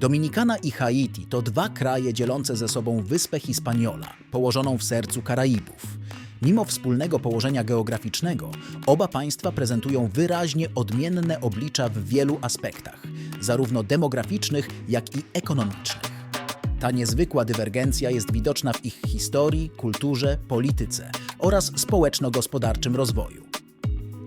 Dominikana i Haiti to dwa kraje dzielące ze sobą wyspę Hispaniola, położoną w sercu Karaibów. Mimo wspólnego położenia geograficznego, oba państwa prezentują wyraźnie odmienne oblicza w wielu aspektach, zarówno demograficznych, jak i ekonomicznych. Ta niezwykła dywergencja jest widoczna w ich historii, kulturze, polityce oraz społeczno-gospodarczym rozwoju.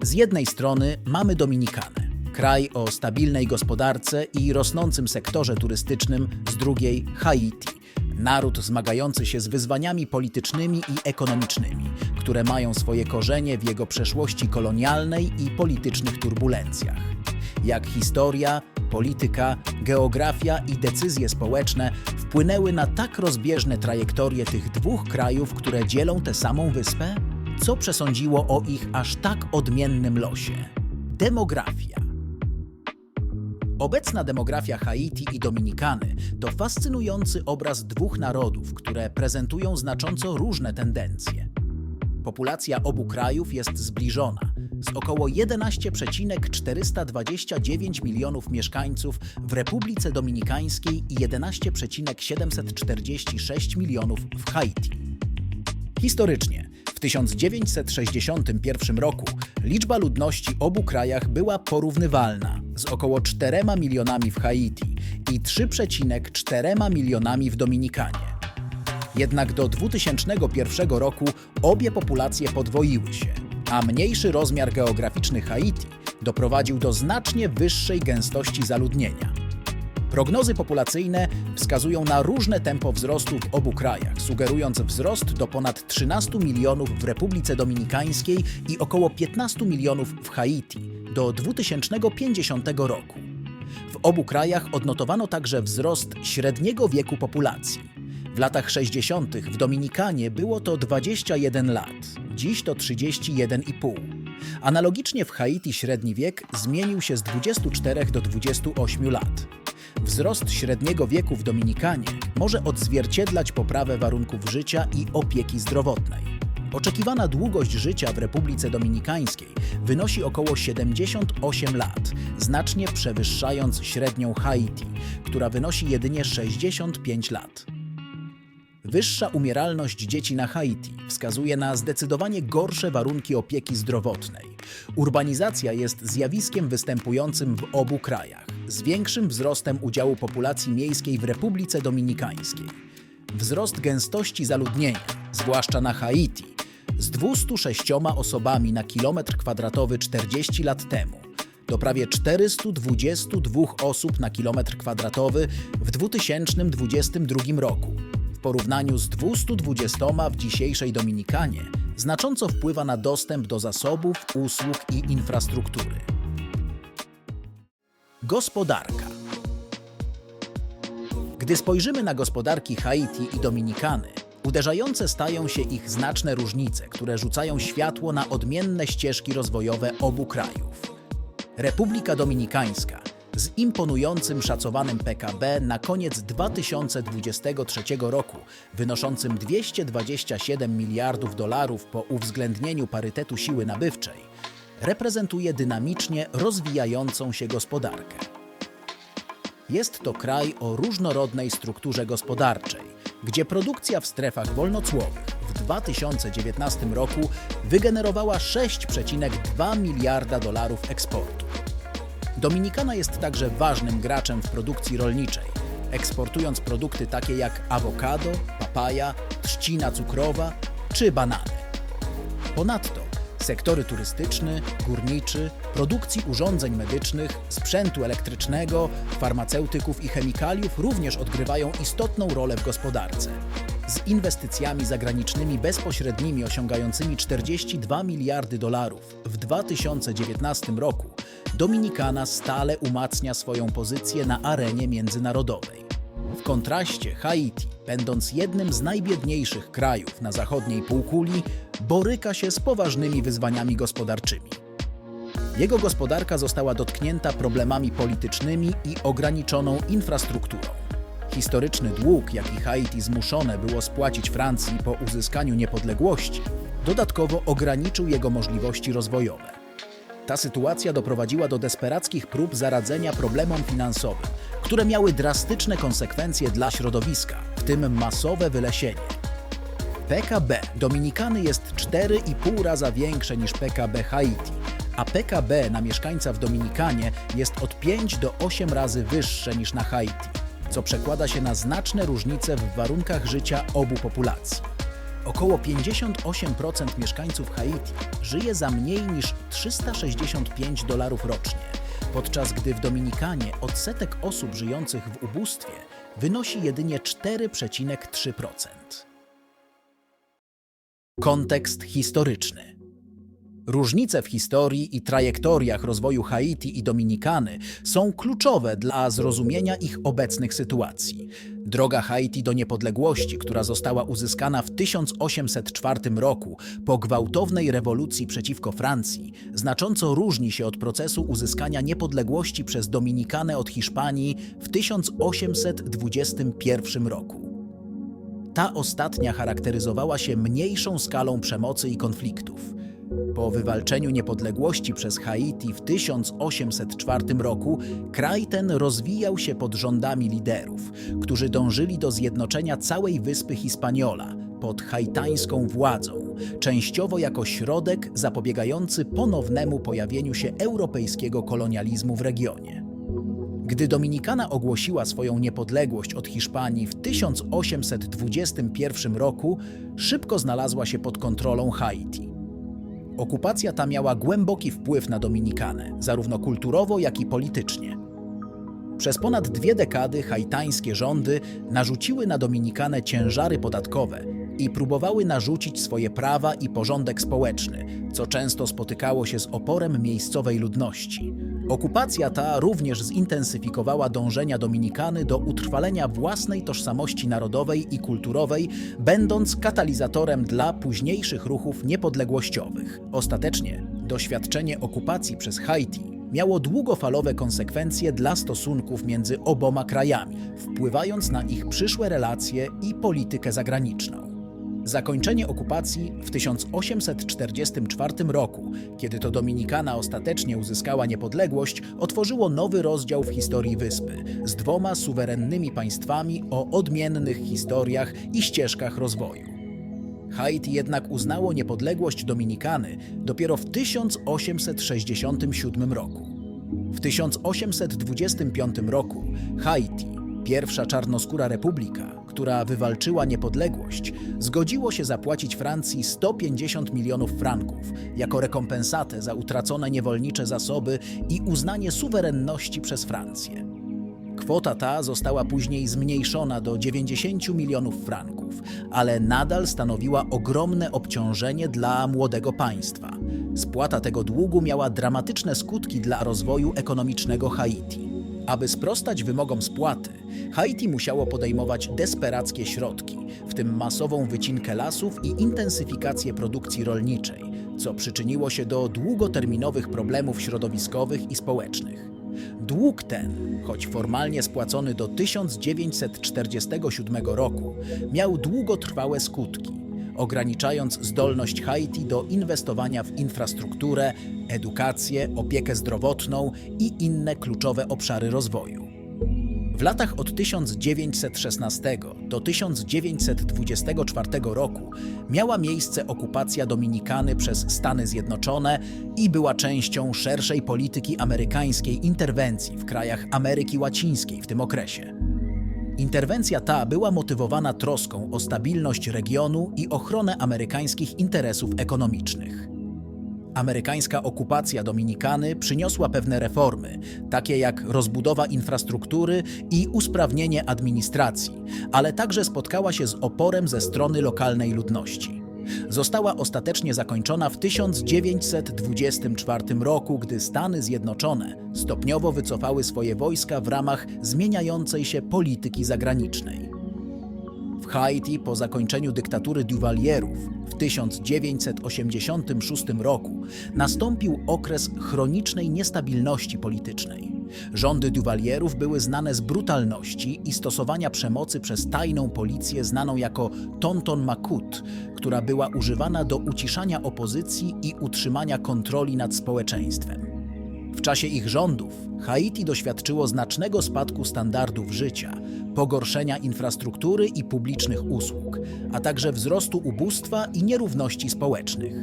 Z jednej strony mamy Dominikanę, kraj o stabilnej gospodarce i rosnącym sektorze turystycznym, z drugiej Haiti, naród zmagający się z wyzwaniami politycznymi i ekonomicznymi, które mają swoje korzenie w jego przeszłości kolonialnej i politycznych turbulencjach. Jak historia, polityka, geografia i decyzje społeczne wpłynęły na tak rozbieżne trajektorie tych dwóch krajów, które dzielą tę samą wyspę? Co przesądziło o ich aż tak odmiennym losie? Demografia. Obecna demografia Haiti i Dominikany to fascynujący obraz dwóch narodów, które prezentują znacząco różne tendencje. Populacja obu krajów jest zbliżona. Z około 11,429 milionów mieszkańców w Republice Dominikańskiej i 11,746 milionów w Haiti. Historycznie, 1961 roku liczba ludności obu krajach była porównywalna z około 4 milionami w Haiti i 3,4 milionami w Dominikanie. Jednak do 2001 roku obie populacje podwoiły się, a mniejszy rozmiar geograficzny Haiti doprowadził do znacznie wyższej gęstości zaludnienia. Prognozy populacyjne wskazują na różne tempo wzrostu w obu krajach, sugerując wzrost do ponad 13 milionów w Republice Dominikańskiej i około 15 milionów w Haiti do 2050 roku. W obu krajach odnotowano także wzrost średniego wieku populacji. W latach 60. w Dominikanie było to 21 lat, dziś to 31,5. Analogicznie w Haiti średni wiek zmienił się z 24 do 28 lat. Wzrost średniego wieku w Dominikanie może odzwierciedlać poprawę warunków życia i opieki zdrowotnej. Oczekiwana długość życia w Republice Dominikańskiej wynosi około 78 lat, znacznie przewyższając średnią Haiti, która wynosi jedynie 65 lat. Wyższa umieralność dzieci na Haiti wskazuje na zdecydowanie gorsze warunki opieki zdrowotnej. Urbanizacja jest zjawiskiem występującym w obu krajach, z większym wzrostem udziału populacji miejskiej w Republice Dominikańskiej. Wzrost gęstości zaludnienia, zwłaszcza na Haiti, z 206 osobami na kilometr kwadratowy 40 lat temu do prawie 422 osób na kilometr kwadratowy w 2022 roku w porównaniu z 220 w dzisiejszej Dominikanie znacząco wpływa na dostęp do zasobów, usług i infrastruktury. Gospodarka. Gdy spojrzymy na gospodarki Haiti i Dominikany, uderzające stają się ich znaczne różnice, które rzucają światło na odmienne ścieżki rozwojowe obu krajów. Republika Dominikańska z imponującym szacowanym PKB na koniec 2023 roku wynoszącym 227 miliardów dolarów po uwzględnieniu parytetu siły nabywczej, reprezentuje dynamicznie rozwijającą się gospodarkę. Jest to kraj o różnorodnej strukturze gospodarczej, gdzie produkcja w strefach wolnocłowych w 2019 roku wygenerowała 6,2 miliarda dolarów eksportu. Dominikana jest także ważnym graczem w produkcji rolniczej, eksportując produkty takie jak awokado, papaja, trzcina cukrowa czy banany. Ponadto sektory turystyczny, górniczy, produkcji urządzeń medycznych, sprzętu elektrycznego, farmaceutyków i chemikaliów również odgrywają istotną rolę w gospodarce. Z inwestycjami zagranicznymi bezpośrednimi osiągającymi 42 miliardy dolarów w 2019 roku Dominikana stale umacnia swoją pozycję na arenie międzynarodowej. W kontraście Haiti, będąc jednym z najbiedniejszych krajów na zachodniej półkuli, boryka się z poważnymi wyzwaniami gospodarczymi. Jego gospodarka została dotknięta problemami politycznymi i ograniczoną infrastrukturą. Historyczny dług, jaki Haiti zmuszone było spłacić Francji po uzyskaniu niepodległości, dodatkowo ograniczył jego możliwości rozwojowe. Ta sytuacja doprowadziła do desperackich prób zaradzenia problemom finansowym, które miały drastyczne konsekwencje dla środowiska, w tym masowe wylesienie. PKB Dominikany jest 4,5 raza większe niż PKB Haiti, a PKB na mieszkańca w Dominikanie jest od 5 do 8 razy wyższe niż na Haiti, co przekłada się na znaczne różnice w warunkach życia obu populacji. Około 58% mieszkańców Haiti żyje za mniej niż 365 dolarów rocznie, podczas gdy w Dominikanie odsetek osób żyjących w ubóstwie wynosi jedynie 4,3%. Kontekst historyczny. Różnice w historii i trajektoriach rozwoju Haiti i Dominikany są kluczowe dla zrozumienia ich obecnych sytuacji. Droga Haiti do niepodległości, która została uzyskana w 1804 roku po gwałtownej rewolucji przeciwko Francji, znacząco różni się od procesu uzyskania niepodległości przez Dominikanę od Hiszpanii w 1821 roku. Ta ostatnia charakteryzowała się mniejszą skalą przemocy i konfliktów. Po wywalczeniu niepodległości przez Haiti w 1804 roku kraj ten rozwijał się pod rządami liderów, którzy dążyli do zjednoczenia całej wyspy Hispaniola pod haitańską władzą, częściowo jako środek zapobiegający ponownemu pojawieniu się europejskiego kolonializmu w regionie. Gdy Dominikana ogłosiła swoją niepodległość od Hiszpanii w 1821 roku, szybko znalazła się pod kontrolą Haiti. Okupacja ta miała głęboki wpływ na Dominikanę, zarówno kulturowo, jak i politycznie. Przez ponad dwie dekady haitańskie rządy narzuciły na Dominikanę ciężary podatkowe i próbowały narzucić swoje prawa i porządek społeczny, co często spotykało się z oporem miejscowej ludności. Okupacja ta również zintensyfikowała dążenia Dominikany do utrwalenia własnej tożsamości narodowej i kulturowej, będąc katalizatorem dla późniejszych ruchów niepodległościowych. Ostatecznie doświadczenie okupacji przez Haiti miało długofalowe konsekwencje dla stosunków między oboma krajami, wpływając na ich przyszłe relacje i politykę zagraniczną. Zakończenie okupacji w 1844 roku, kiedy to Dominikana ostatecznie uzyskała niepodległość, otworzyło nowy rozdział w historii wyspy z dwoma suwerennymi państwami o odmiennych historiach i ścieżkach rozwoju. Haiti jednak uznało niepodległość Dominikany dopiero w 1867 roku. W 1825 roku Haiti, pierwsza czarnoskóra republika, która wywalczyła niepodległość, zgodziło się zapłacić Francji 150 milionów franków jako rekompensatę za utracone niewolnicze zasoby i uznanie suwerenności przez Francję. Kwota ta została później zmniejszona do 90 milionów franków, ale nadal stanowiła ogromne obciążenie dla młodego państwa. Spłata tego długu miała dramatyczne skutki dla rozwoju ekonomicznego Haiti. Aby sprostać wymogom spłaty, Haiti musiało podejmować desperackie środki, w tym masową wycinkę lasów i intensyfikację produkcji rolniczej, co przyczyniło się do długoterminowych problemów środowiskowych i społecznych. Dług ten, choć formalnie spłacony do 1947 roku, miał długotrwałe skutki, ograniczając zdolność Haiti do inwestowania w infrastrukturę, edukację, opiekę zdrowotną i inne kluczowe obszary rozwoju. W latach od 1916 do 1924 roku miała miejsce okupacja Dominikany przez Stany Zjednoczone i była częścią szerszej polityki amerykańskiej interwencji w krajach Ameryki Łacińskiej w tym okresie. Interwencja ta była motywowana troską o stabilność regionu i ochronę amerykańskich interesów ekonomicznych. Amerykańska okupacja Dominikany przyniosła pewne reformy, takie jak rozbudowa infrastruktury i usprawnienie administracji, ale także spotkała się z oporem ze strony lokalnej ludności. Została ostatecznie zakończona w 1924 roku, gdy Stany Zjednoczone stopniowo wycofały swoje wojska w ramach zmieniającej się polityki zagranicznej. Haiti po zakończeniu dyktatury Duvalierów w 1986 roku nastąpił okres chronicznej niestabilności politycznej. Rządy Duvalierów były znane z brutalności i stosowania przemocy przez tajną policję znaną jako Tonton Makut, która była używana do uciszania opozycji i utrzymania kontroli nad społeczeństwem. W czasie ich rządów Haiti doświadczyło znacznego spadku standardów życia, pogorszenia infrastruktury i publicznych usług, a także wzrostu ubóstwa i nierówności społecznych.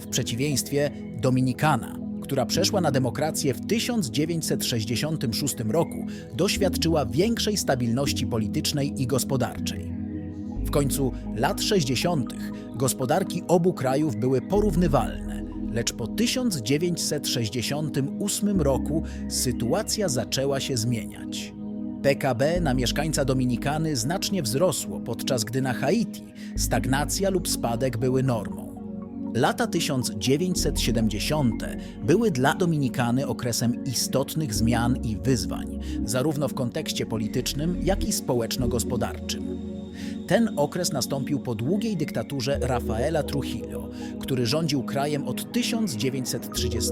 W przeciwieństwie Dominikana, która przeszła na demokrację w 1966 roku, doświadczyła większej stabilności politycznej i gospodarczej. W końcu lat 60. gospodarki obu krajów były porównywalne, lecz po 1968 roku sytuacja zaczęła się zmieniać. PKB na mieszkańca Dominikany znacznie wzrosło, podczas gdy na Haiti stagnacja lub spadek były normą. Lata 1970 były dla Dominikany okresem istotnych zmian i wyzwań, zarówno w kontekście politycznym, jak i społeczno-gospodarczym. Ten okres nastąpił po długiej dyktaturze Rafaela Trujillo, który rządził krajem od 1930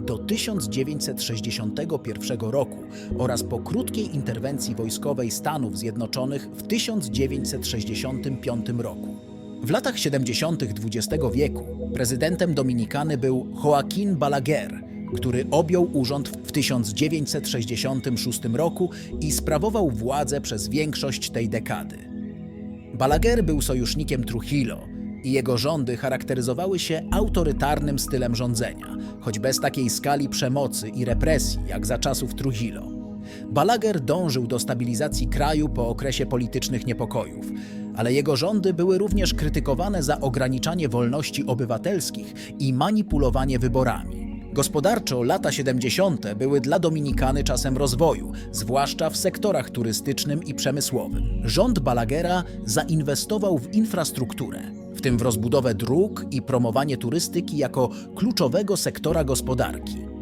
do 1961 roku oraz po krótkiej interwencji wojskowej Stanów Zjednoczonych w 1965 roku. W latach 70. XX wieku prezydentem Dominikany był Joaquín Balaguer, który objął urząd w 1966 roku i sprawował władzę przez większość tej dekady. Balaguer był sojusznikiem Trujillo i jego rządy charakteryzowały się autorytarnym stylem rządzenia, choć bez takiej skali przemocy i represji jak za czasów Trujillo. Balaguer dążył do stabilizacji kraju po okresie politycznych niepokojów, ale jego rządy były również krytykowane za ograniczanie wolności obywatelskich i manipulowanie wyborami. Gospodarczo lata 70. były dla Dominikany czasem rozwoju, zwłaszcza w sektorach turystycznym i przemysłowym. Rząd Balagera zainwestował w infrastrukturę, w tym w rozbudowę dróg i promowanie turystyki jako kluczowego sektora gospodarki.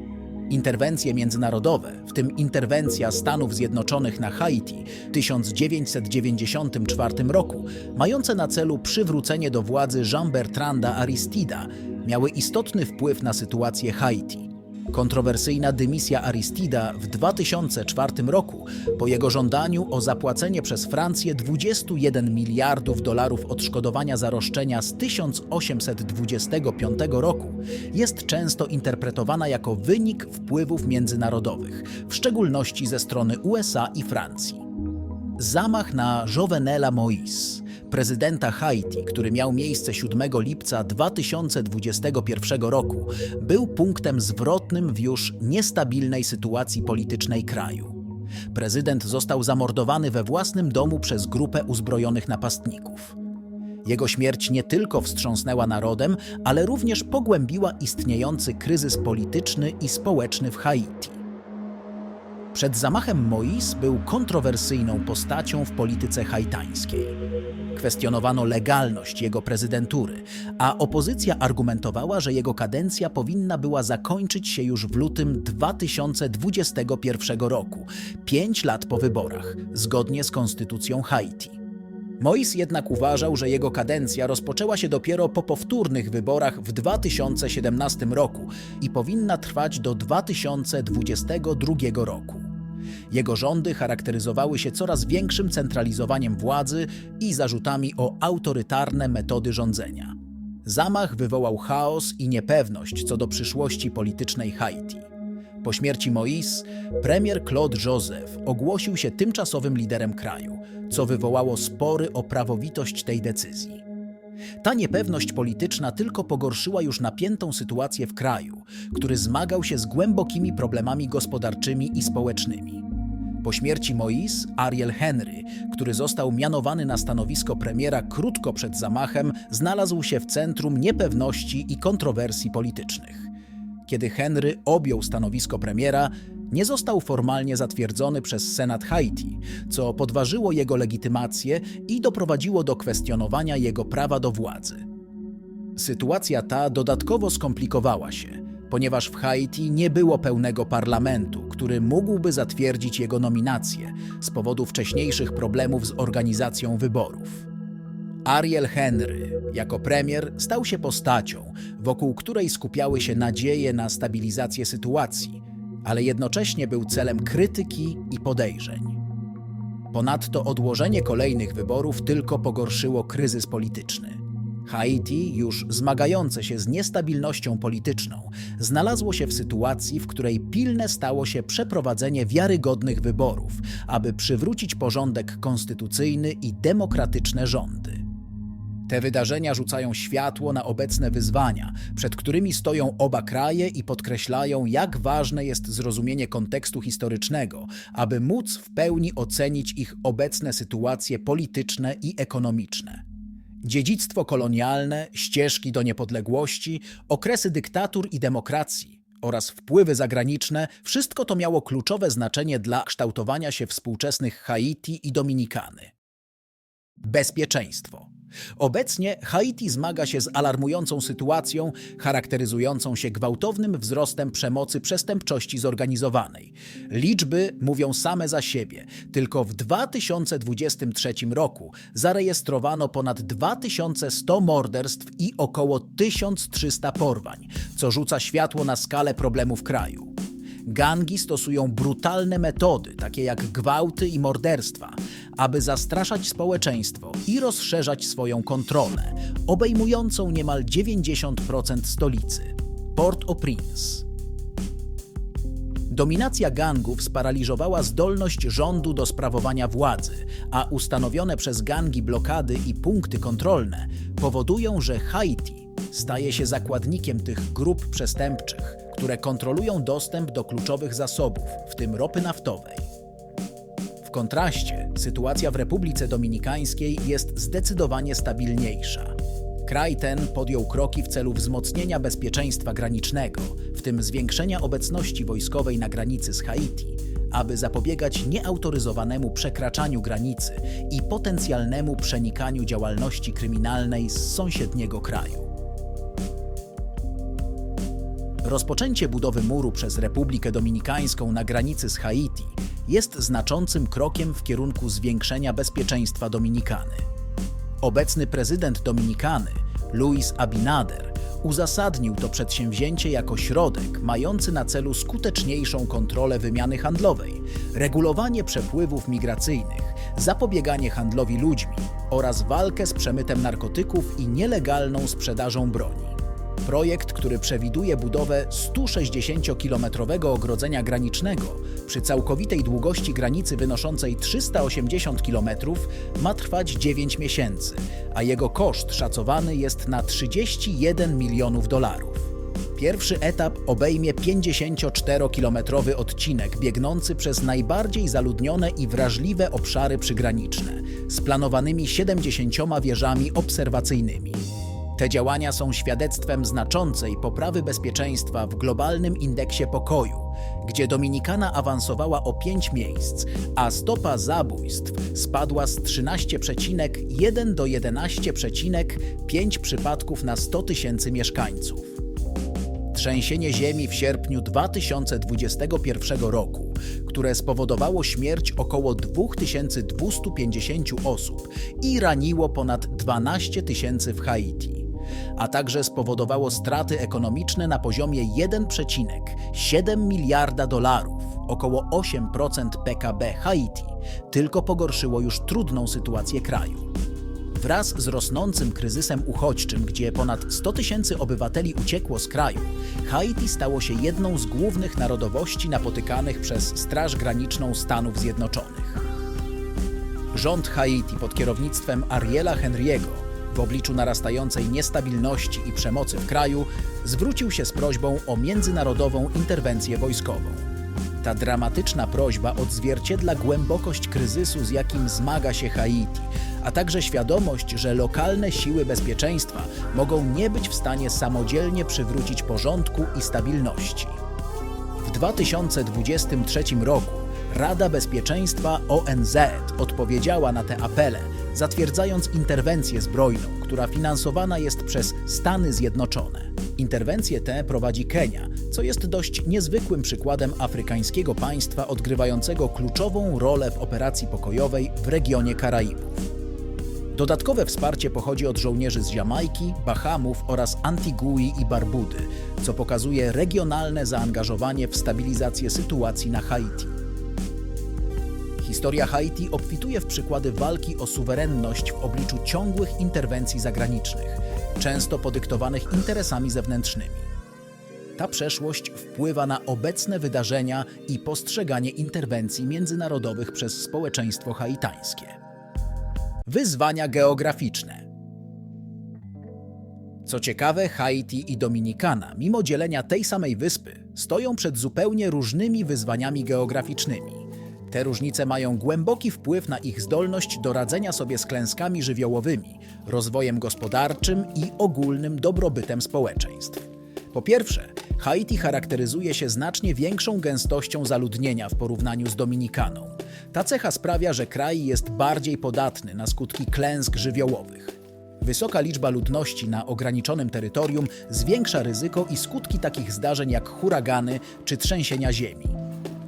Interwencje międzynarodowe, w tym interwencja Stanów Zjednoczonych na Haiti w 1994 roku, mające na celu przywrócenie do władzy Jean-Bertranda Aristida, miały istotny wpływ na sytuację Haiti. Kontrowersyjna dymisja Aristida w 2004 roku po jego żądaniu o zapłacenie przez Francję 21 miliardów dolarów odszkodowania za roszczenia z 1825 roku jest często interpretowana jako wynik wpływów międzynarodowych, w szczególności ze strony USA i Francji. Zamach na Jovenela Moïse, prezydenta Haiti, który miał miejsce 7 lipca 2021 roku, był punktem zwrotnym w już niestabilnej sytuacji politycznej kraju. Prezydent został zamordowany we własnym domu przez grupę uzbrojonych napastników. Jego śmierć nie tylko wstrząsnęła narodem, ale również pogłębiła istniejący kryzys polityczny i społeczny w Haiti. Przed zamachem Moïse był kontrowersyjną postacią w polityce haitańskiej. Kwestionowano legalność jego prezydentury, a opozycja argumentowała, że jego kadencja powinna była zakończyć się już w lutym 2021 roku, pięć lat po wyborach, zgodnie z konstytucją Haiti. Moïse jednak uważał, że jego kadencja rozpoczęła się dopiero po powtórnych wyborach w 2017 roku i powinna trwać do 2022 roku. Jego rządy charakteryzowały się coraz większym centralizowaniem władzy i zarzutami o autorytarne metody rządzenia. Zamach wywołał chaos i niepewność co do przyszłości politycznej Haiti. Po śmierci Moïse, premier Claude Joseph ogłosił się tymczasowym liderem kraju, co wywołało spory o prawowitość tej decyzji. Ta niepewność polityczna tylko pogorszyła już napiętą sytuację w kraju, który zmagał się z głębokimi problemami gospodarczymi i społecznymi. Po śmierci Moïse, Ariel Henry, który został mianowany na stanowisko premiera krótko przed zamachem, znalazł się w centrum niepewności i kontrowersji politycznych. Kiedy Henry objął stanowisko premiera, nie został formalnie zatwierdzony przez Senat Haiti, co podważyło jego legitymację i doprowadziło do kwestionowania jego prawa do władzy. Sytuacja ta dodatkowo skomplikowała się, ponieważ w Haiti nie było pełnego parlamentu, który mógłby zatwierdzić jego nominację z powodu wcześniejszych problemów z organizacją wyborów. Ariel Henry jako premier stał się postacią, wokół której skupiały się nadzieje na stabilizację sytuacji, ale jednocześnie był celem krytyki i podejrzeń. Ponadto odłożenie kolejnych wyborów tylko pogorszyło kryzys polityczny. Haiti, już zmagające się z niestabilnością polityczną, znalazło się w sytuacji, w której pilne stało się przeprowadzenie wiarygodnych wyborów, aby przywrócić porządek konstytucyjny i demokratyczne rządy. Te wydarzenia rzucają światło na obecne wyzwania, przed którymi stoją oba kraje i podkreślają, jak ważne jest zrozumienie kontekstu historycznego, aby móc w pełni ocenić ich obecne sytuacje polityczne i ekonomiczne. Dziedzictwo kolonialne, ścieżki do niepodległości, okresy dyktatur i demokracji oraz wpływy zagraniczne wszystko to miało kluczowe znaczenie dla kształtowania się współczesnych Haiti i Dominikany. Bezpieczeństwo. Obecnie Haiti zmaga się z alarmującą sytuacją, charakteryzującą się gwałtownym wzrostem przemocy przestępczości zorganizowanej. Liczby mówią same za siebie. Tylko w 2023 roku zarejestrowano ponad 2100 morderstw i około 1300 porwań, co rzuca światło na skalę problemów kraju. Gangi stosują brutalne metody, takie jak gwałty i morderstwa, aby zastraszać społeczeństwo i rozszerzać swoją kontrolę, obejmującą niemal 90% stolicy Port-au-Prince. Dominacja gangów sparaliżowała zdolność rządu do sprawowania władzy, a ustanowione przez gangi blokady i punkty kontrolne powodują, że Haiti staje się zakładnikiem tych grup przestępczych, które kontrolują dostęp do kluczowych zasobów, w tym ropy naftowej. W kontraście, sytuacja w Republice Dominikańskiej jest zdecydowanie stabilniejsza. Kraj ten podjął kroki w celu wzmocnienia bezpieczeństwa granicznego, w tym zwiększenia obecności wojskowej na granicy z Haiti, aby zapobiegać nieautoryzowanemu przekraczaniu granicy i potencjalnemu przenikaniu działalności kryminalnej z sąsiedniego kraju. Rozpoczęcie budowy muru przez Republikę Dominikańską na granicy z Haiti jest znaczącym krokiem w kierunku zwiększenia bezpieczeństwa Dominikany. Obecny prezydent Dominikany, Luis Abinader, uzasadnił to przedsięwzięcie jako środek mający na celu skuteczniejszą kontrolę wymiany handlowej, regulowanie przepływów migracyjnych, zapobieganie handlowi ludźmi oraz walkę z przemytem narkotyków i nielegalną sprzedażą broni. Projekt, który przewiduje budowę 160-kilometrowego ogrodzenia granicznego przy całkowitej długości granicy wynoszącej 380 km, ma trwać 9 miesięcy, a jego koszt szacowany jest na 31 milionów dolarów. Pierwszy etap obejmie 54-kilometrowy odcinek biegnący przez najbardziej zaludnione i wrażliwe obszary przygraniczne, z planowanymi 70 wieżami obserwacyjnymi. Te działania są świadectwem znaczącej poprawy bezpieczeństwa w globalnym indeksie pokoju, gdzie Dominikana awansowała o 5 miejsc, a stopa zabójstw spadła z 13,1 do 11,5 przypadków na 100 tysięcy mieszkańców. Trzęsienie ziemi w sierpniu 2021 roku, które spowodowało śmierć około 2250 osób i raniło ponad 12 tysięcy w Haiti a także spowodowało straty ekonomiczne na poziomie 1,7 miliarda dolarów, około 8% PKB Haiti, tylko pogorszyło już trudną sytuację kraju. Wraz z rosnącym kryzysem uchodźczym, gdzie ponad 100 tysięcy obywateli uciekło z kraju, Haiti stało się jedną z głównych narodowości napotykanych przez Straż Graniczną Stanów Zjednoczonych. Rząd Haiti pod kierownictwem Ariela Henry'ego w obliczu narastającej niestabilności i przemocy w kraju zwrócił się z prośbą o międzynarodową interwencję wojskową. Ta dramatyczna prośba odzwierciedla głębokość kryzysu, z jakim zmaga się Haiti, a także świadomość, że lokalne siły bezpieczeństwa mogą nie być w stanie samodzielnie przywrócić porządku i stabilności. W 2023 roku Rada Bezpieczeństwa ONZ odpowiedziała na te apele, zatwierdzając interwencję zbrojną, która finansowana jest przez Stany Zjednoczone. Interwencję tę prowadzi Kenia, co jest dość niezwykłym przykładem afrykańskiego państwa odgrywającego kluczową rolę w operacji pokojowej w regionie Karaibów. Dodatkowe wsparcie pochodzi od żołnierzy z Jamajki, Bahamów oraz Antigui i Barbudy, co pokazuje regionalne zaangażowanie w stabilizację sytuacji na Haiti. Historia Haiti obfituje w przykłady walki o suwerenność w obliczu ciągłych interwencji zagranicznych, często podyktowanych interesami zewnętrznymi. Ta przeszłość wpływa na obecne wydarzenia i postrzeganie interwencji międzynarodowych przez społeczeństwo haitańskie. Wyzwania geograficzne. Co ciekawe, Haiti i Dominikana, mimo dzielenia tej samej wyspy, stoją przed zupełnie różnymi wyzwaniami geograficznymi. Te różnice mają głęboki wpływ na ich zdolność do radzenia sobie z klęskami żywiołowymi, rozwojem gospodarczym i ogólnym dobrobytem społeczeństw. Po pierwsze, Haiti charakteryzuje się znacznie większą gęstością zaludnienia w porównaniu z Dominikaną. Ta cecha sprawia, że kraj jest bardziej podatny na skutki klęsk żywiołowych. Wysoka liczba ludności na ograniczonym terytorium zwiększa ryzyko i skutki takich zdarzeń jak huragany czy trzęsienia ziemi.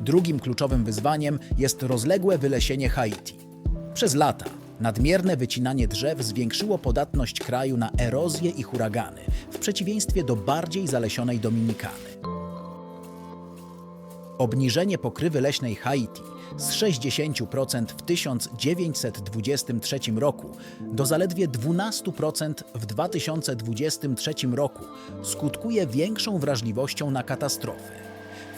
Drugim kluczowym wyzwaniem jest rozległe wylesienie Haiti. Przez lata nadmierne wycinanie drzew zwiększyło podatność kraju na erozję i huragany, w przeciwieństwie do bardziej zalesionej Dominikany. Obniżenie pokrywy leśnej Haiti z 60% w 1923 roku do zaledwie 12% w 2023 roku skutkuje większą wrażliwością na katastrofy.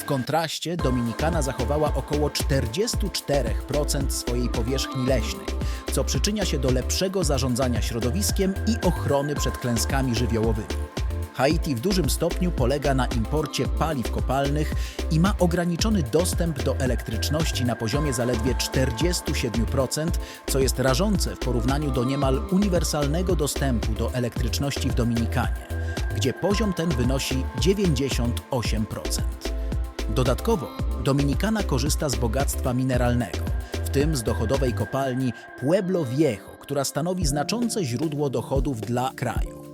W kontraście Dominikana zachowała około 44% swojej powierzchni leśnej, co przyczynia się do lepszego zarządzania środowiskiem i ochrony przed klęskami żywiołowymi. Haiti w dużym stopniu polega na imporcie paliw kopalnych i ma ograniczony dostęp do elektryczności na poziomie zaledwie 47%, co jest rażące w porównaniu do niemal uniwersalnego dostępu do elektryczności w Dominikanie, gdzie poziom ten wynosi 98%. Dodatkowo Dominikana korzysta z bogactwa mineralnego, w tym z dochodowej kopalni Pueblo Viejo, która stanowi znaczące źródło dochodów dla kraju.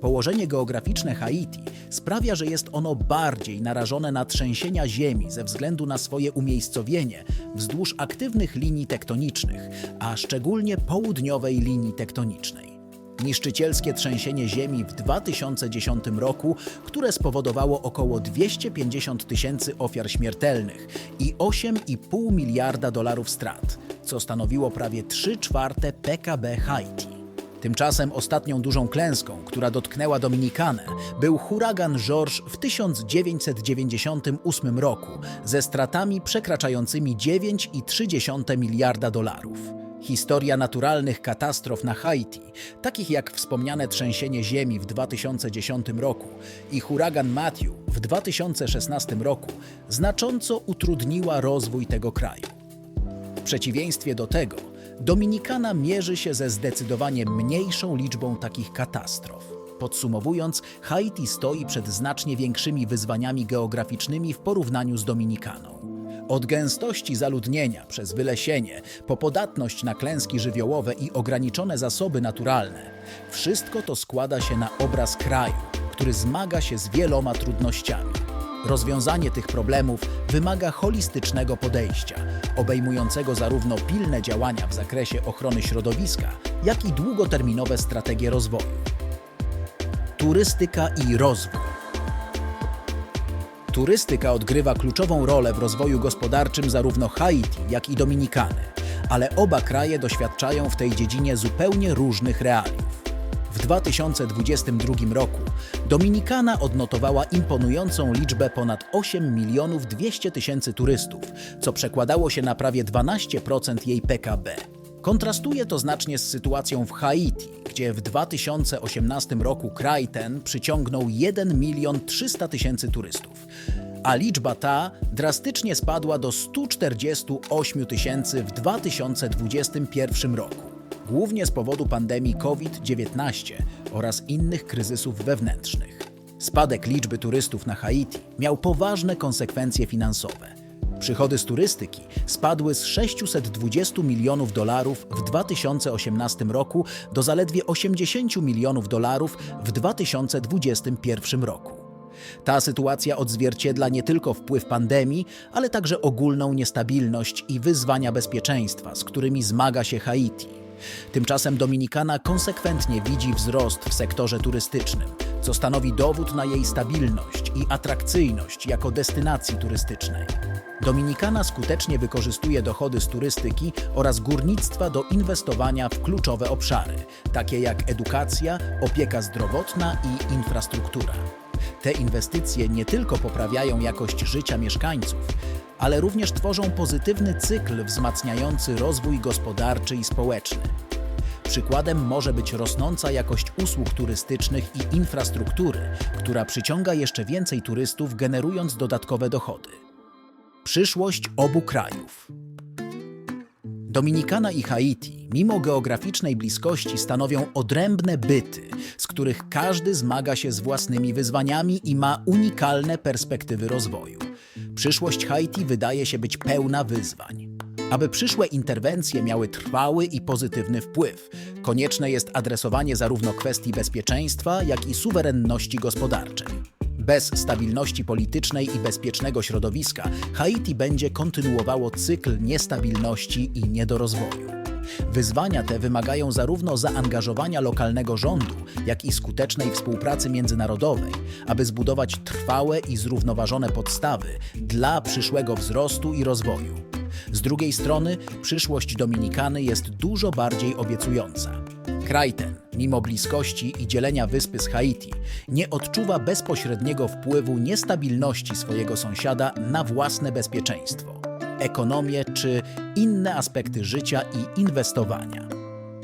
Położenie geograficzne Haiti sprawia, że jest ono bardziej narażone na trzęsienia ziemi ze względu na swoje umiejscowienie wzdłuż aktywnych linii tektonicznych, a szczególnie południowej linii tektonicznej. Niszczycielskie trzęsienie ziemi w 2010 roku, które spowodowało około 250 tysięcy ofiar śmiertelnych i 8,5 miliarda dolarów strat, co stanowiło prawie 3 czwarte PKB Haiti. Tymczasem ostatnią dużą klęską, która dotknęła Dominikanę, był huragan George w 1998 roku ze stratami przekraczającymi 9,3 miliarda dolarów. Historia naturalnych katastrof na Haiti, takich jak wspomniane trzęsienie ziemi w 2010 roku i huragan Matthew w 2016 roku, znacząco utrudniła rozwój tego kraju. W przeciwieństwie do tego, Dominikana mierzy się ze zdecydowanie mniejszą liczbą takich katastrof. Podsumowując, Haiti stoi przed znacznie większymi wyzwaniami geograficznymi w porównaniu z Dominikaną. Od gęstości zaludnienia przez wylesienie po podatność na klęski żywiołowe i ograniczone zasoby naturalne, wszystko to składa się na obraz kraju, który zmaga się z wieloma trudnościami. Rozwiązanie tych problemów wymaga holistycznego podejścia, obejmującego zarówno pilne działania w zakresie ochrony środowiska, jak i długoterminowe strategie rozwoju. Turystyka i rozwój. Turystyka odgrywa kluczową rolę w rozwoju gospodarczym zarówno Haiti, jak i Dominikany, ale oba kraje doświadczają w tej dziedzinie zupełnie różnych realiów. W 2022 roku Dominikana odnotowała imponującą liczbę ponad 8 milionów 200 tysięcy turystów, co przekładało się na prawie 12% jej PKB. Kontrastuje to znacznie z sytuacją w Haiti, gdzie w 2018 roku kraj ten przyciągnął 1 milion 300 tysięcy turystów, a liczba ta drastycznie spadła do 148 tysięcy w 2021 roku głównie z powodu pandemii COVID-19 oraz innych kryzysów wewnętrznych. Spadek liczby turystów na Haiti miał poważne konsekwencje finansowe. Przychody z turystyki spadły z 620 milionów dolarów w 2018 roku do zaledwie 80 milionów dolarów w 2021 roku. Ta sytuacja odzwierciedla nie tylko wpływ pandemii, ale także ogólną niestabilność i wyzwania bezpieczeństwa, z którymi zmaga się Haiti. Tymczasem Dominikana konsekwentnie widzi wzrost w sektorze turystycznym, co stanowi dowód na jej stabilność i atrakcyjność jako destynacji turystycznej. Dominikana skutecznie wykorzystuje dochody z turystyki oraz górnictwa do inwestowania w kluczowe obszary, takie jak edukacja, opieka zdrowotna i infrastruktura. Te inwestycje nie tylko poprawiają jakość życia mieszkańców, ale również tworzą pozytywny cykl wzmacniający rozwój gospodarczy i społeczny. Przykładem może być rosnąca jakość usług turystycznych i infrastruktury, która przyciąga jeszcze więcej turystów, generując dodatkowe dochody. Przyszłość obu krajów. Dominikana i Haiti, mimo geograficznej bliskości, stanowią odrębne byty, z których każdy zmaga się z własnymi wyzwaniami i ma unikalne perspektywy rozwoju. Przyszłość Haiti wydaje się być pełna wyzwań. Aby przyszłe interwencje miały trwały i pozytywny wpływ, konieczne jest adresowanie zarówno kwestii bezpieczeństwa, jak i suwerenności gospodarczej. Bez stabilności politycznej i bezpiecznego środowiska Haiti będzie kontynuowało cykl niestabilności i niedorozwoju. Wyzwania te wymagają zarówno zaangażowania lokalnego rządu, jak i skutecznej współpracy międzynarodowej, aby zbudować trwałe i zrównoważone podstawy dla przyszłego wzrostu i rozwoju. Z drugiej strony, przyszłość Dominikany jest dużo bardziej obiecująca. Kraj ten, mimo bliskości i dzielenia wyspy z Haiti, nie odczuwa bezpośredniego wpływu niestabilności swojego sąsiada na własne bezpieczeństwo, ekonomię czy inne aspekty życia i inwestowania.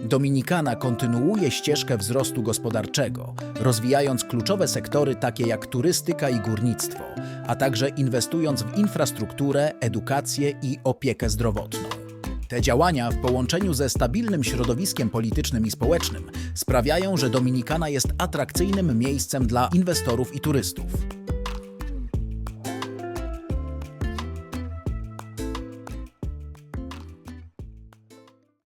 Dominikana kontynuuje ścieżkę wzrostu gospodarczego, rozwijając kluczowe sektory takie jak turystyka i górnictwo, a także inwestując w infrastrukturę, edukację i opiekę zdrowotną. Te działania w połączeniu ze stabilnym środowiskiem politycznym i społecznym sprawiają, że Dominikana jest atrakcyjnym miejscem dla inwestorów i turystów.